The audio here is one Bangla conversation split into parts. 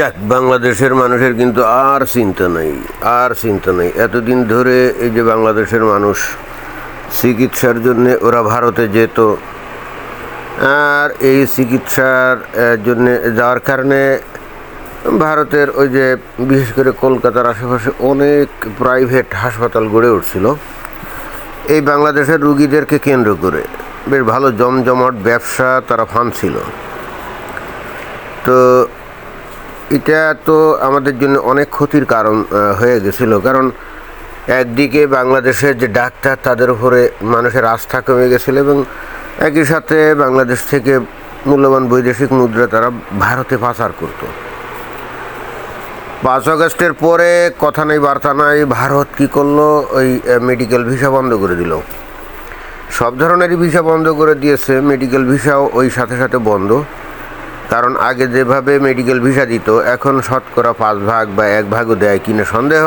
যাক, বাংলাদেশের মানুষের কিন্তু আর চিন্তা নেই, আর চিন্তা নেই। এতদিন ধরে এই যে বাংলাদেশের মানুষ চিকিৎসার জন্য ওরা ভারতে যেত, আর এই চিকিৎসার জন্য যাওয়ার কারণে ভারতের ওই যে বিশেষ করে কলকাতার আশেপাশে অনেক প্রাইভেট হাসপাতাল গড়ে উঠছিল। এই বাংলাদেশের রুগীদেরকে কেন্দ্র করে বেশ ভালো জমজমাট ব্যবসা তারা ফানছিল তো এটা তো আমাদের জন্য অনেক ক্ষতির কারণ হয়ে গেছিল। কারণ একদিকে বাংলাদেশের যে ডাক্তার, তাদের উপরে মানুষের আস্থা কমে গেছিল এবং একই সাথে বাংলাদেশ থেকে মূল্যবান বৈদেশিক মুদ্রা তারা ভারতে পাচার করতো। পাঁচ আগস্টের পরে কথা নেই, বার্তা নাই, ভারত কি করল? ওই মেডিকেল ভিসা বন্ধ করে দিল। সব ধরনেরই ভিসা বন্ধ করে দিয়েছে। মেডিকেল ভিসাও ওই সাথে সাথে বন্ধ। কারণ আগে যেভাবে মেডিকেল ভিসা দিত, এখন শতকরা পাঁচ ভাগ বা এক ভাগও দেয় কিনা সন্দেহ।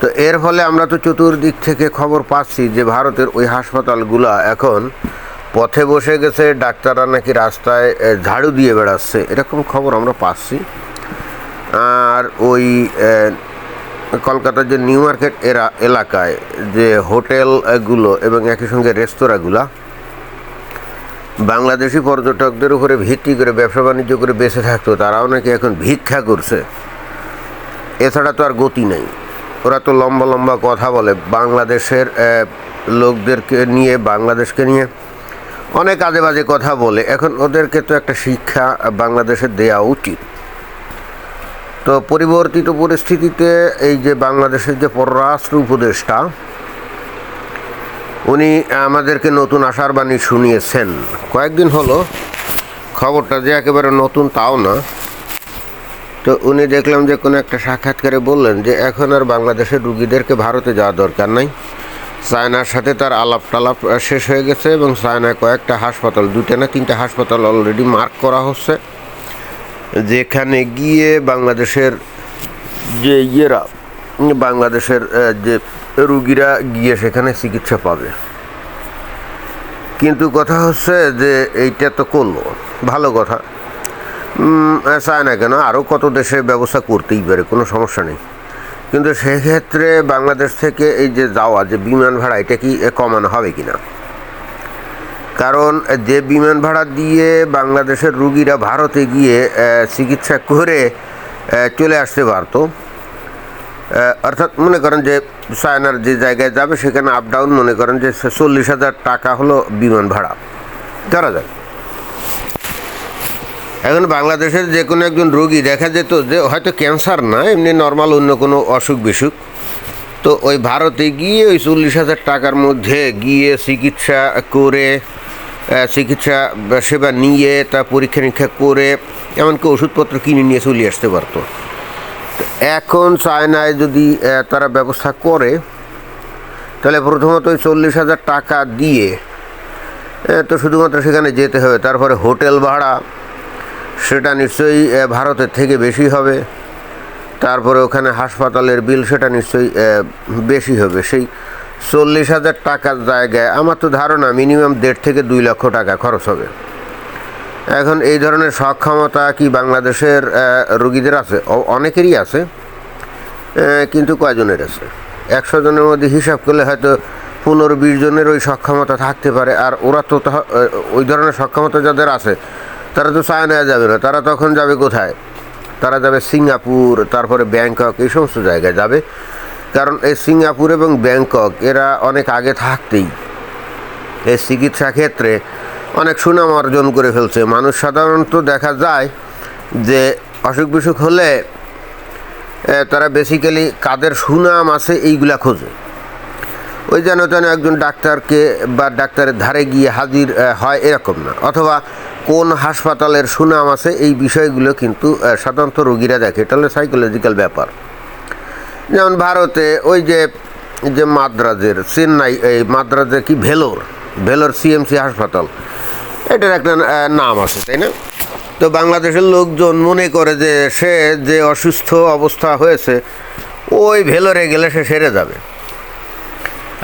তো এর ফলে আমরা তো চতুর্দিক থেকে খবর পাচ্ছি যে ভারতের ওই হাসপাতালগুলো এখন পথে বসে গেছে, ডাক্তাররা নাকি রাস্তায় ঝাড়ু দিয়ে বেড়াচ্ছে, এরকম খবর আমরা পাচ্ছি। আর ওই কলকাতার যে নিউ মার্কেট এরা, এলাকায় যে হোটেলগুলো এবং একই সঙ্গে রেস্তোরাঁগুলা বাংলাদেশি পর্যটকদের উপরে ভিত্তি করে, ব্যবসা বাণিজ্য করে বেঁচে থাকতো, তারাও নাকি এখন ভিক্ষা করছে। এছাড়া তো আর গতি নেই। ওরা তো লম্বা লম্বা কথা বলে, বাংলাদেশের লোকদেরকে নিয়ে, বাংলাদেশকে নিয়ে অনেক আজে বাজে কথা বলে। এখন ওদেরকে তো একটা শিক্ষা বাংলাদেশের দেওয়া উচিত। তো পরিবর্তিত পরিস্থিতিতে এই যে বাংলাদেশের যে পররাষ্ট্র উপদেষ্টা উনি আমাদেরকে নতুন আশার বাণী শুনিয়েছেন। কয়েকদিন হলো খবরটা যে একেবারে নতুন তাও না। তো উনি দেখলাম যে কোনো একটা সাক্ষাৎকারে বললেন যে এখন আর বাংলাদেশের রুগীদেরকে ভারতে যাওয়া দরকার নাই। চায়নার সাথে তার আলাপ টালাপ শেষ হয়ে গেছে এবং চায়নায় কয়েকটা হাসপাতাল দুটো না তিনটা হাসপাতাল অলরেডি মার্ক করা হচ্ছে। যেখানে গিয়ে বাংলাদেশের যে ইয়েরা, বাংলাদেশের যে রুগীরা গিয়ে সেখানে চিকিৎসা পাবে। কিন্তু কথা হচ্ছে যে এইটা তো করল ভালো কথা। চায় না কেন? আরও কত দেশে ব্যবস্থা করতেই পারে, কোনো সমস্যা নেই। কিন্তু সেক্ষেত্রে বাংলাদেশ থেকে এই যে যাওয়া, যে বিমান ভাড়া, এটা কি কমানো হবে কি না কারণ যে বিমান ভাড়া দিয়ে বাংলাদেশের রুগীরা ভারতে গিয়ে চিকিৎসা করে চলে আসতে পারতো অর্থাৎ মনে করেন যে চায়নার যে জায়গায় যাবে, সেখানে আপ ডাউন মনে করেন যে চল্লিশ হাজার টাকা হলো বিমান ভাড়া। ধরা যায় এখন বাংলাদেশের যে কোনো একজন রোগী দেখা যেত যে হয়তো ক্যান্সার না, এমনি নর্মাল অন্য কোনো অসুখ বিসুখ। তো ওই ভারতে গিয়ে ওই চল্লিশ হাজার টাকার মধ্যে গিয়ে চিকিৎসা করে চিকিৎসা সেবা নিয়ে, তা পরীক্ষা নিরীক্ষা করে, এমনকি ওষুধপত্র কিনে নিয়ে চলে আসতে পারতো। এখন চায়নায় যদি তারা ব্যবস্থা করে, তাহলে প্রথমত ওই চল্লিশ হাজার টাকা দিয়ে তো শুধুমাত্র সেখানে যেতে হবে, তারপরে হোটেল ভাড়া, সেটা নিশ্চয়ই ভারতের থেকে বেশি হবে, তারপরে ওখানে হাসপাতালের বিল, সেটা নিশ্চয়ই বেশি হবে। সেই চল্লিশ হাজার টাকার জায়গায়, আমার তো ধারণা মিনিমাম দেড় থেকে দুই লক্ষ টাকা খরচ হবে। এখন এই ধরনের সক্ষমতা কি বাংলাদেশের রুগীদের আছে? অনেকেরই আছে কিন্তু কয়জনের আছে? একশো জনের মধ্যে হিসাব করলে হয়তো পনেরো, বিশ জনের ওই সক্ষমতা থাকতে পারে, আর ওরা তো ওই ধরনের সক্ষমতা যাদের আছে, তারা তো চায়নায় যাবে না, তারা তখন যাবে কোথায়? তারা যাবে সিঙ্গাপুর, তারপরে ব্যাংকক, এই সমস্ত জায়গায় যাবে। কারণ এই সিঙ্গাপুর এবং ব্যাংকক, এরা অনেক আগে থাকতেই, এই চিকিৎসা ক্ষেত্রে অনেক সুনাম অর্জন করে ফেলছে। মানুষ সাধারণত দেখা যায় যে অসুখ বিসুখ হলে তারা বেসিক্যালি কাদের সুনাম আছে এইগুলা খোঁজে। ওই যেন তেন একজন ডাক্তারকে বা ডাক্তারের ধারে গিয়ে হাজির হয় এরকম না। অথবা কোন হাসপাতালের সুনাম আছে এই বিষয়গুলো কিন্তু সাধারণত রোগীরা দেখে। এটা হলো সাইকোলজিক্যাল ব্যাপার। যেমন ভারতে ওই যে যে মাদ্রাজের, চেন্নাই, এই মাদ্রাজের কি ভেলোর ভেলোর সিএমসি হাসপাতাল এটার একটা নাম আছে, তাই না? তো বাংলাদেশের লোকজন মনে করে যে সে যে অসুস্থ অবস্থা হয়েছে, ওই ভেলোরে গেলে সে সেরে যাবে।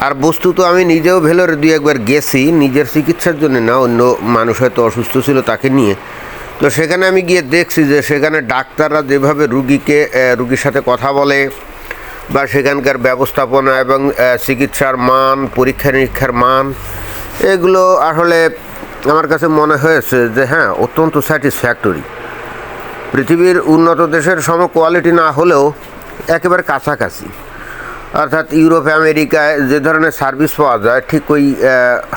আর বস্তু তো আমি নিজেও ভেলোরে দুই একবার গেছি, নিজের চিকিৎসার জন্য না, অন্য মানুষ হয়তো অসুস্থ ছিল তাকে নিয়ে। তো সেখানে আমি গিয়ে দেখছি যে সেখানে ডাক্তাররা যেভাবে রুগীকে রুগীর সাথে কথা বলে, বা সেখানকার ব্যবস্থাপনা এবং চিকিৎসার মান পরীক্ষা নিরীক্ষার মান, এগুলো আসলে আমার কাছে মনে হয়েছে যে হ্যাঁ অত্যন্ত স্যাটিসফ্যাক্টরি পৃথিবীর উন্নত দেশের সম কোয়ালিটি না হলেও একেবারে কাছাকাছি। অর্থাৎ ইউরোপে আমেরিকায় যে ধরনের সার্ভিস পাওয়া যায়, ঠিক ওই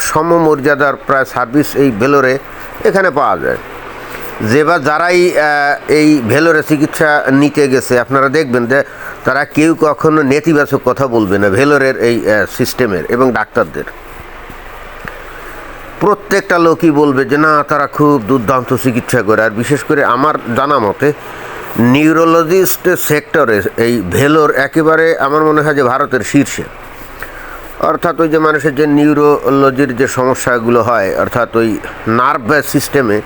সমমর্যাদার প্রায় সার্ভিস এই ভেলোরে এখানে পাওয়া যায়। যে বা যারাই এই ভেলোরে চিকিৎসা নিতে গেছে, আপনারা দেখবেন যে তারা কেউ কখনো নেতিবাচক কথা বলবে না ভেলোরের এই সিস্টেমের এবং ডাক্তারদের। প্রত্যেকটা লোকই বলবে যে, না, তারা খুব দুর্দান্ত চিকিৎসা করে। আর বিশেষ করে আমার জানা মতে নিউরোলজিস্ট সেক্টরে এই ভেলোর একেবারে আমার মনে হয় যে ভারতের শীর্ষে। অর্থাৎ ওই যে মানুষের যে নিউরোলজির যে সমস্যাগুলো হয়, অর্থাৎ ওই নার্ভ সিস্টেমে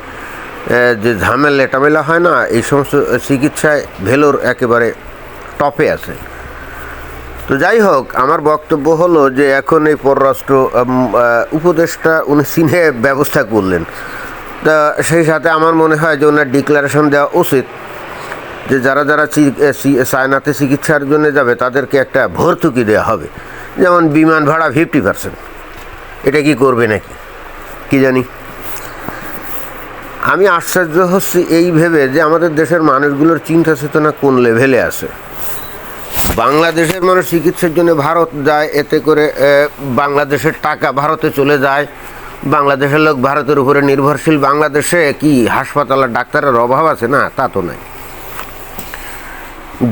যে ঝামেলা টামেলা হয় না, এই সমস্ত চিকিৎসায় ভেলোর একেবারে টপে আছে। তো যাই হোক, আমার বক্তব্য হলো যে এখন এই পররাষ্ট্র উপদেষ্টা উনি সিনে ব্যবস্থা করলেন। তা সেই সাথে আমার মনে হয় যে ওনার ডিক্লারেশন দেওয়া উচিত যে যারা যারা চায়নাতে চিকিৎসার জন্য যাবে, তাদেরকে একটা ভর্তুকি দেওয়া হবে। যেমন বিমান ভাড়া ফিফটি পার্সেন্ট এটা কি করবে নাকি? কি জানি? আমি আশ্চর্য হচ্ছি এই ভেবে যে আমাদের দেশের মানুষগুলোর চিন্তা চেতনা কোন লেভেলে আছে। বাংলাদেশের মানুষ চিকিৎসার জন্য ভারত যায়, এতে করে বাংলাদেশের টাকা ভারতে চলে যায়। বাংলাদেশের লোক ভারতের উপরে নির্ভরশীল। বাংলাদেশে কি হাসপাতালের ডাক্তারের অভাব আছে? না, তা তো নাই।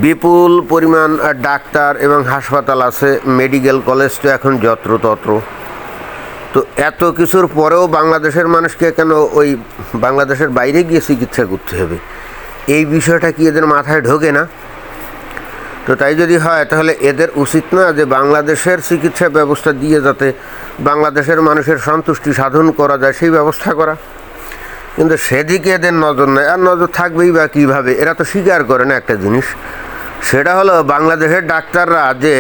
বিপুল পরিমাণ ডাক্তার এবং হাসপাতাল আছে। মেডিকেল কলেজ তো এখন যত্রতত্র। তো এত কিছুর পরেও বাংলাদেশের মানুষকে কেন ওই বাংলাদেশের বাইরে গিয়ে চিকিৎসা করতে হবে? এই বিষয়টা কি এদের মাথায় ঢোকে না? তো তাই যদি হয়, তাহলে এদের উচিত না যে বাংলাদেশের চিকিৎসা ব্যবস্থা দিয়ে যাতে বাংলাদেশের মানুষের সন্তুষ্টি সাধন করা যায়, সেই ব্যবস্থা করা। কিন্তু সেদিকে এদের নজর নেয় আর নজর থাকবেই বা কীভাবে, এরা তো স্বীকার করে না একটা জিনিস। সেটা হলো বাংলাদেশের ডাক্তাররা যে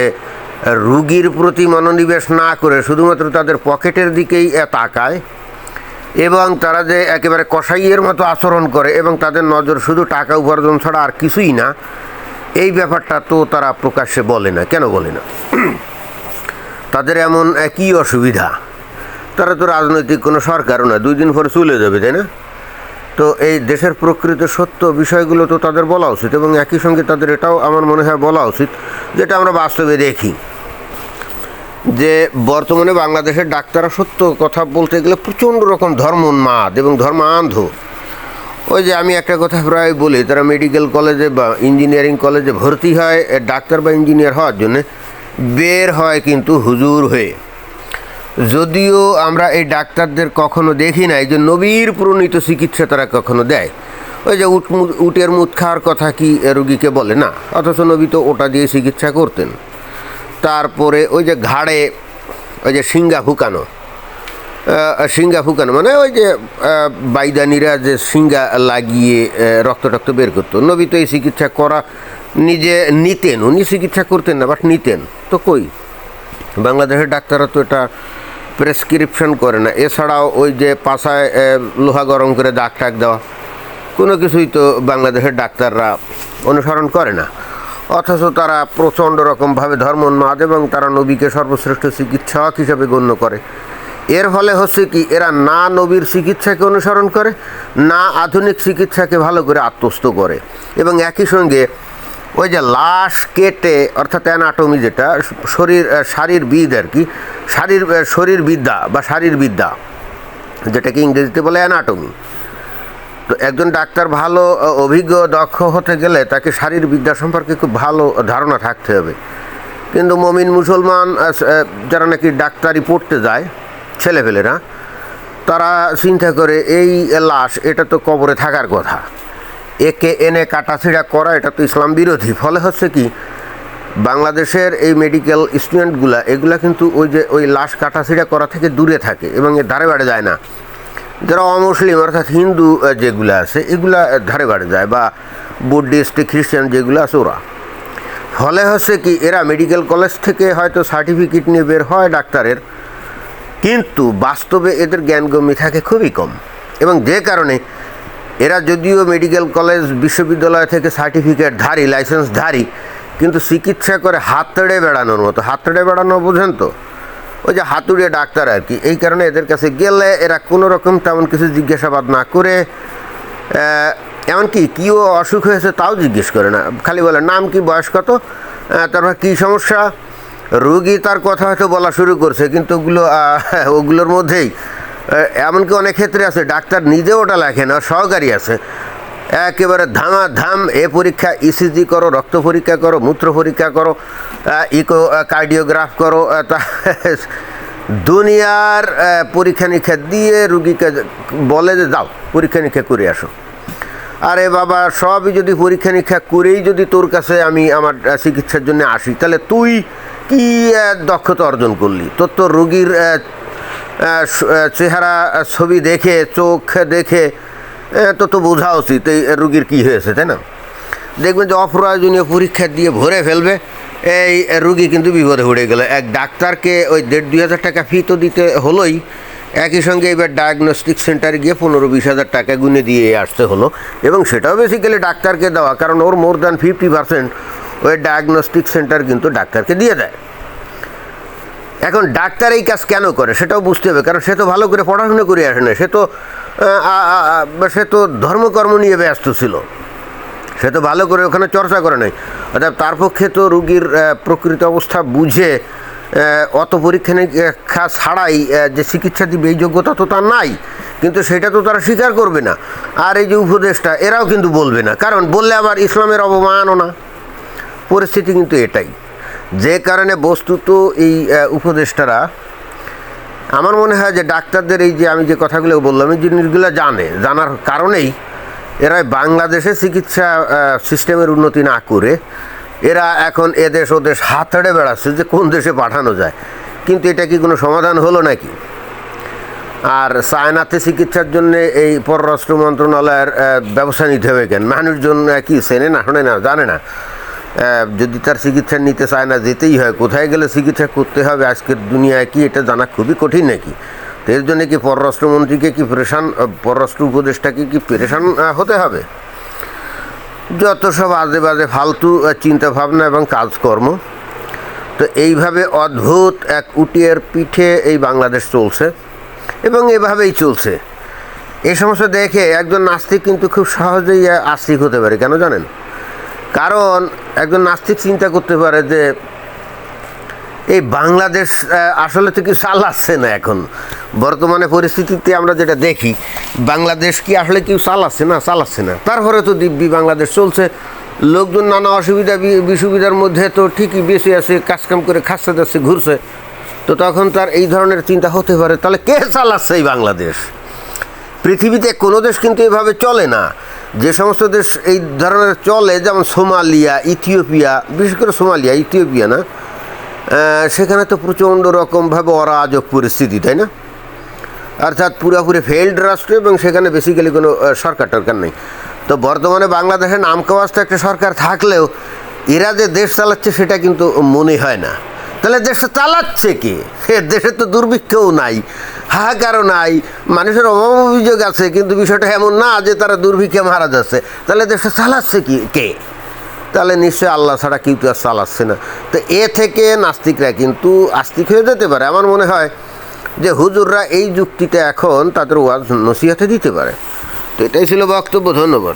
রুগীর প্রতি মনোনিবেশ না করে শুধুমাত্র তাদের পকেটের দিকেই তাকায়, এবং তারা যে একেবারে কসাইয়ের মতো আচরণ করে, এবং তাদের নজর শুধু টাকা উপার্জন ছাড়া আর কিছুই না এই ব্যাপারটা তো তারা প্রকাশ্যে বলে না। কেন বলে না? তাদের এমন একই অসুবিধা। তারা তো রাজনৈতিক কোনো সরকারও না, দুই দিন পরে চলে যাবে, তাই না? তো এই দেশের প্রকৃত সত্য বিষয়গুলো তো তাদের বলা উচিত এবং একই সঙ্গে তাদের এটাও আমার মনে হয় বলা উচিত, যেটা আমরা বাস্তবে দেখি। যে বর্তমানে বাংলাদেশের ডাক্তাররা সত্য কথা বলতে গেলে প্রচণ্ড রকম ধর্ম উন্মাদ এবং ধর্মান্ধ। ওই যে আমি একটা কথা প্রায় বলি তারা মেডিকেল কলেজে বা ইঞ্জিনিয়ারিং কলেজে ভর্তি হয় ডাক্তার বা ইঞ্জিনিয়ার হওয়ার জন্যে বের হয় কিন্তু হুজুর হয়ে। যদিও আমরা এই ডাক্তারদের কখনো দেখি নাই যে নবীর প্রণীত চিকিৎসা তারা কখনো দেয়। ওই যে উট উটের মুত খাওয়ার কথা কি রুগীকে বলে? না অথচ নবী তো ওটা দিয়ে চিকিৎসা করতেন। তারপরে ওই যে ঘাড়ে ওই যে সিঙ্গা আহ, শিঙ্গা ফুকানো। মানে ওই যে বাইদানিরা যে শিঙ্গা লাগিয়ে রক্ত টক্ত বের করতো। নবী তো এই চিকিৎসা করা নিজে নিতেন। উনি চিকিৎসা করতেন না, বাট নিতেন। তো কই? বাংলাদেশের ডাক্তাররা তো এটা প্রেসক্রিপশন করে না। এছাড়াও ওই যে পাশায় লোহা গরম করে দাগ টাক দেওয়া। কোনো কিছুই তো বাংলাদেশের ডাক্তাররা অনুসরণ করে না। অথচ তারা প্রচণ্ড রকমভাবে ধর্ম ধর্মোন্মাদ এবং তারা নবীকে সর্বশ্রেষ্ঠ চিকিৎসক হিসেবে গণ্য করে। এর ফলে হচ্ছে কি, এরা না নবীর চিকিৎসাকে অনুসরণ করে, না আধুনিক চিকিৎসাকে ভালো করে আত্মস্থ করে। এবং একই সঙ্গে ওই যে লাশ কেটে, অর্থাৎ অ্যানাটমি যেটা, শরীর শারীরবিদ আর কি, শারীর শরীরবিদ্যা বা শারীরবিদ্যা, যেটাকে ইংরেজিতে বলে অ্যানাটমি তো একজন ডাক্তার ভালো অভিজ্ঞ, দক্ষ হতে গেলে তাকে শারীরবিদ্যা সম্পর্কে খুব ভালো ধারণা থাকতে হবে। কিন্তু মমিন মুসলমান যারা নাকি ডাক্তারি পড়তে যায় ছেলেপেলেরা, তারা চিন্তা করে, এই লাশ, এটা তো কবরে থাকার কথা। একে এনে কাটাছিড়া করা, এটা তো ইসলাম বিরোধী। ফলে হচ্ছে কি, বাংলাদেশের এই মেডিকেল স্টুডেন্টগুলা এগুলা কিন্তু ওই যে, ওই লাশ কাটাছিড়া করা থেকে দূরে থাকে এবং এর ধারে বাড়ে যায় না। যারা অমুসলিম, অর্থাৎ হিন্দু যেগুলো আছে, এগুলা ধারে বাড়ে যায় বা বুদ্ধিস্ট খ্রিস্টান যেগুলো আছে ওরা। ফলে হচ্ছে কি, এরা মেডিকেল কলেজ থেকে হয়তো সার্টিফিকেট নিয়ে বের হয় ডাক্তারের কিন্তু বাস্তবে এদের জ্ঞানগম্যি থাকে খুবই কম। এবং যে কারণে এরা যদিও মেডিকেল কলেজ বিশ্ববিদ্যালয় থেকে সার্টিফিকেট ধারী, লাইসেন্স ধারী, কিন্তু চিকিৎসা করে হাতড়ে বেড়ানোর মতো। হাত তেড়ে বেড়ানো বোঝেন তো? ওই যে হাতুড়ে ডাক্তার আর কি। এই কারণে এদের কাছে গেলে এরা কোনো রকম তেমন কিছু জিজ্ঞাসাবাদ না করে এমনকি কীও অসুখ হয়েছে তাও জিজ্ঞেস করে না। খালি বলে, নাম কি? বয়স কত? তারপর, কী সমস্যা? রুগী তার কথা হয়তো বলা শুরু করছে, কিন্তু ওগুলো ওগুলোর মধ্যেই এমনকি অনেক ক্ষেত্রে আছে, ডাক্তার নিজে ওটা লেখে না, সহকারী আছে। একেবারে ধামা ধাম এ পরীক্ষা ইসিজি করো, রক্ত পরীক্ষা করো, মূত্র পরীক্ষা করো ইকো কার্ডিওগ্রাফ করো তা, দুনিয়ার পরীক্ষা নিরীক্ষা দিয়ে রুগীকে বলে যে যাও, পরীক্ষা নিরীক্ষা করে আসো। আরে বাবা, সবই যদি পরীক্ষা নিরীক্ষা করেই যদি তোর কাছে আমি আমার চিকিৎসার জন্য আসি, তাহলে তুই কি দক্ষতা অর্জন করলি? তোর তো রুগীর চেহারা ছবি দেখে, চোখ দেখে তো তো বোঝা উচিত এই রুগীর কী হয়েছে, তাই না? দেখবেন যে অপ্রয়োজনীয় পরীক্ষা দিয়ে ভরে ফেলবে, এই রুগী কিন্তু বিপদে উড়ে গেল। এক ডাক্তারকে ওই দেড় দুই হাজার টাকা ফি তো দিতে হলোই, একই সঙ্গে এবার ডায়াগনস্টিক সেন্টারে গিয়ে পনেরো বিশ হাজার টাকা গুনে দিয়ে আসতে হলো। এবং সেটাও বেসিক্যালি ডাক্তারকে দেওয়া, কারণ ওর মোর দ্যান ফিফটি পার্সেন্ট ওই ডায়াগনস্টিক সেন্টার কিন্তু ডাক্তারকে দিয়ে দেয়। এখন ডাক্তার এই কাজ কেন করে সেটাও বুঝতে হবে, কারণ সে তো ভালো করে পড়াশোনা করে আসে না, সে তো সে তো ধর্মকর্ম নিয়ে ব্যস্ত ছিল। সে তো ভালো করে ওখানে চর্চা করে নাই। অর্থাৎ তার পক্ষে তো রুগীর প্রকৃত অবস্থা বুঝে অত পরীক্ষা নিরীক্ষা ছাড়াই যে চিকিৎসা দিবে এই যোগ্যতা তো তার নাই, কিন্তু সেটা তো তারা স্বীকার করবে না। আর এই যে উপদেশটা, এরাও কিন্তু বলবে না। কারণ বললে আবার ইসলামের অবমাননা পরিস্থিতি কিন্তু এটাই। যে কারণে বস্তুত এই উপদেষ্টারা, আমার মনে হয় যে ডাক্তারদের এই যে আমি যে কথাগুলো বললাম, এই জিনিসগুলো জানে। জানার কারণেই এরা বাংলাদেশে চিকিৎসা সিস্টেমের উন্নতি না করে এরা এখন এদেশ ওদেশ হাতড়ে বেড়াচ্ছে যে কোন দেশে পাঠানো যায়। কিন্তু এটা কি কোনো সমাধান হলো নাকি? আর চায়নাতে চিকিৎসার জন্য এই পররাষ্ট্র মন্ত্রণালয়ের ব্যবস্থা নিতে হবে কেন? মানুষজন কি চেনে না, শোনে না, জানে না। যদি তার চিকিৎসা নিতে চায় না, যেতেই হয়। কোথায় গেলে চিকিৎসা করতে হবে? আজকের দুনিয়ায় কি? এটা জানা খুবই কঠিন নাকি? তো এর জন্য কি পররাষ্ট্রমন্ত্রীকে কি প্রেশান পররাষ্ট্র উপদেষ্টাকে কি প্রেশান হতে হবে? যত সব আজে বাজে ফালতু চিন্তাভাবনা এবং কাজকর্ম, তো এইভাবে অদ্ভুত এক উটিয়ের পিঠে এই বাংলাদেশ চলছে এবং এভাবেই চলছে। এই সমস্ত দেখে একজন নাস্তিক কিন্তু খুব সহজেই আস্তিক হতে পারে, কেন জানেন? কারণ একজন নাস্তিক চিন্তা করতে পারে যে এই বাংলাদেশ আসলে তো কি চালাচ্ছে না এখন। বর্তমানে পরিস্থিতিতে আমরা যেটা দেখি, বাংলাদেশ কি আসলে কেউ চালাচ্ছে না? চালাচ্ছে না। তারপরে তো দিব্যি বাংলাদেশ চলছে। লোকজন নানা অসুবিধা বিসুবিধার মধ্যে তো ঠিকই বেঁচে আছে, কাজকাম করে খাচ্ছে যাচ্ছে ঘুরছে। তো তখন তার এই ধরনের চিন্তা হতে পারে। তাহলে কে চালাচ্ছে এই বাংলাদেশ? পৃথিবীতে কোনো দেশ কিন্তু এভাবে চলে না। যে সমস্ত দেশ এই ধরনের চলে, যেমন সোমালিয়া, ইথিওপিয়া, বিশেষ করে সোমালিয়া, ইথিওপিয়া না সেখানে তো প্রচণ্ড রকমভাবে অরাজক পরিস্থিতি, তাই না? অর্থাৎ পুরোপুরি ফেল্ড রাষ্ট্র এবং সেখানে বেসিক্যালি কোনো সরকার টরকার নেই। তো বর্তমানে বাংলাদেশের নামকাওয়াস্তে একটা সরকার থাকলেও এরা যে দেশ চালাচ্ছে সেটা কিন্তু মনে হয় না। তাহলে দেশটা চালাচ্ছে কে? সে দেশে তো দুর্ভিক্ষও নাই, হাহাকারও নাই, মানুষের অভাব অভিযোগ আছে, কিন্তু বিষয়টা এমন না যে তারা দুর্ভিক্ষে মারা যাচ্ছে। তাহলে দেশটা চালাচ্ছে কি, কে? তাহলে নিশ্চয়ই আল্লাহ ছাড়া কেউ তো আর চালাচ্ছে না। তো এ থেকে নাস্তিকরা কিন্তু আস্তিক হয়ে যেতে পারে। আমার মনে হয় যে হুজুররা এই যুক্তিটা এখন তাদের ওয়াজ, নসিহাতে দিতে পারে। তো এটাই ছিল বক্তব্য, ধন্যবাদ।